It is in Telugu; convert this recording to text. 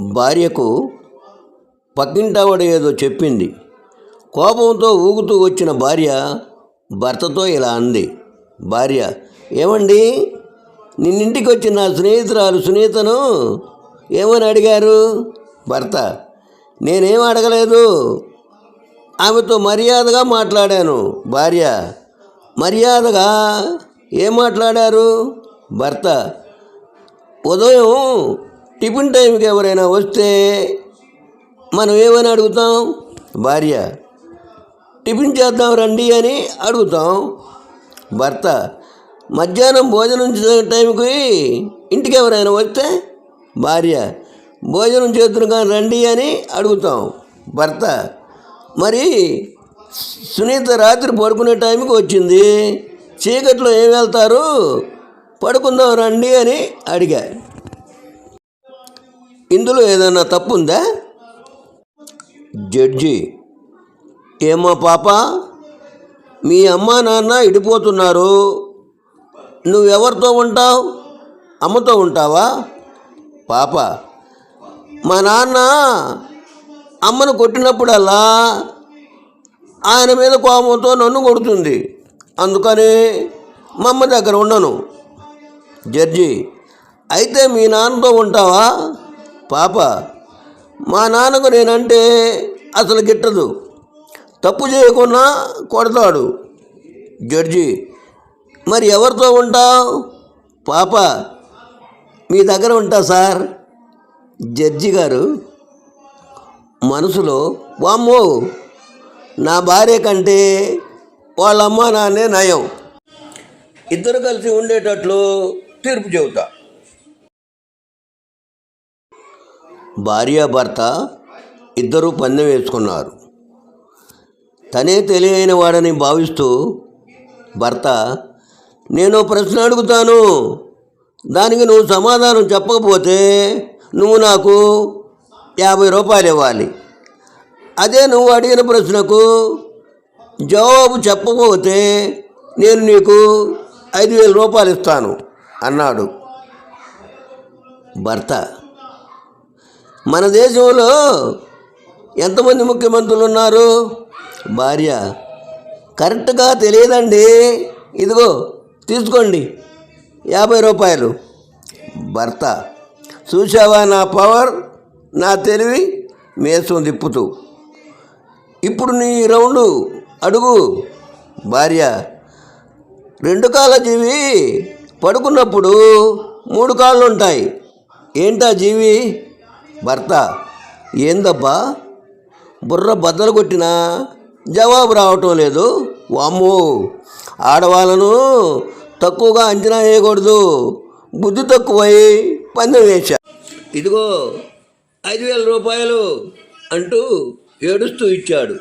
భార్యకు పక్కింటావిడ ఏదో చెప్పింది. కోపంతో ఊగుతూ వచ్చిన భార్య భర్తతో ఇలా అంది. భార్య ఏమండి? నిన్నింటికి వచ్చిన నా స్నేహితురాలు సునీతను ఏమని అడిగారు? భర్త నేనేం అడగలేదు. ఆమెతో మర్యాదగా మాట్లాడాను. భార్య మర్యాదగా ఏం మాట్లాడారు? భర్త ఉదయం టిఫిన్ టైంకి ఎవరైనా వస్తే మనం ఏమని అడుగుతాం? భార్య టిఫిన్ చేద్దాం రండి అని అడుగుతాం. భర్త మధ్యాహ్నం భోజనం టైంకి ఇంటికి ఎవరైనా వస్తే భార్య భోజనం చేతులు కానీ రండి అని అడుగుతాం. భర్త మరి సునీత రాత్రి పడుకునే టైంకి వచ్చింది. చీకట్లో ఏం వెళ్తారు? పడుకుందాం రండి అని అడిగా ఇందులో ఏదైనా తప్పు ఉందా జడ్జి ఏమో పాప మీ అమ్మ నాన్న ఇడిపోతున్నారు. నువ్వెవరితో ఉంటావు? అమ్మతో ఉంటావా? పాప మా నాన్న అమ్మను కొట్టినప్పుడల్లా ఆయన మీద కోపంతో నన్ను కొడుతుంది. అందుకని మా అమ్మ దగ్గర ఉండను. జడ్జి అయితే మీ నాన్నతో ఉంటావా? పాప మా నాన్నకు నేనంటే అసలు గిట్టదు. తప్పు చేయకుండా కొడతాడు. జడ్జి మరి ఎవరితో ఉంటావు? పాప మీ దగ్గర ఉంటా సార్. జడ్జి గారు మనసులో వామ్మో నా భార్య కంటే వాళ్ళ అమ్మ నాన్నే నయం. ఇద్దరు కలిసి ఉండేటట్లు తీర్పు చెబుతా. భార్యాభర్త ఇద్దరూ పందెం వేసుకున్నారు. తనే తెలియని వాడని భావిస్తూ భర్త నేను ప్రశ్న అడుగుతాను. దానికి నువ్వు సమాధానం చెప్పకపోతే నువ్వు నాకు యాభై రూపాయలు ఇవ్వాలి. అదే నువ్వు అడిగిన ప్రశ్నకు జవాబు చెప్పకపోతే నేను నీకు ఐదు వేల రూపాయలు ఇస్తాను అన్నాడు. భర్త మన దేశంలో ఎంతమంది ముఖ్యమంత్రులు ఉన్నారు భార్య. కరెక్ట్గా తెలియదండి. ఇదిగో తీసుకోండి. యాభై రూపాయలు. భర్త. చూసావా నా పవర్? నా తెలివి? మేసం తిప్పుతూ. ఇప్పుడు నీ రౌండు. అడుగు. భార్య. రెండు కాళ్ళ జీవి పడుకున్నప్పుడు మూడు కాళ్ళు ఉంటాయి ఏంటా జీవి? భర్త ఏందబ్బా? బుర్ర బద్దలు కొట్టినా? జవాబు రావటం లేదు. వామ్మో! ఆడవాళ్ళను తక్కువగా అంచనా వేయకూడదు. బుద్ధి తక్కువై పందెం వేశా ఇదిగో ఐదు వేల రూపాయలు అంటూ ఏడుస్తూ ఇచ్చాడు.